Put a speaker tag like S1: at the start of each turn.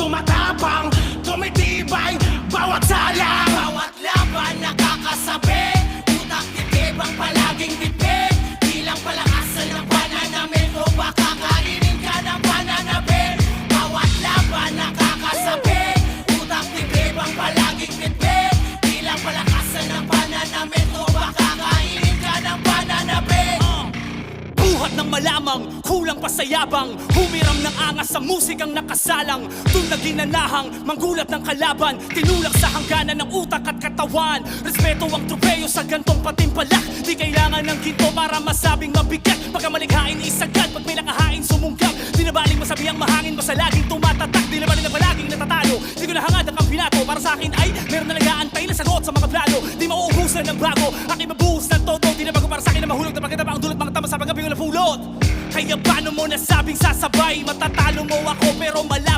S1: Tumatapang, tumitibay Bawat salang
S2: Buhat ng malamang, kulang pa sa yabang. Humiram ng angas sa musikang nakasalang. Doon na ginanahang, manggulat ng kalaban. Tinulak sa hangganan ng utak at katawan. Respeto ang tropeyo sa gantong patimpalak Di kailangan ng ginto para masabing mabigat. Pagka malikhain isagad, pag may nakahain sumungkap Di na baling masabi ang mahangin, basta laging tumatatak. Di na baling na palaging natatalo. Di ko nahangad ang kampinato. Para sa akin ay meron na nag-aantay na sagot sa mga plano. Di mauubusan ng bago, aking mabuhos ng todo Di na bago paggabi ko na pulot. Kaya paano mo nasabing sasabay? Matatalo mo ako pero malabong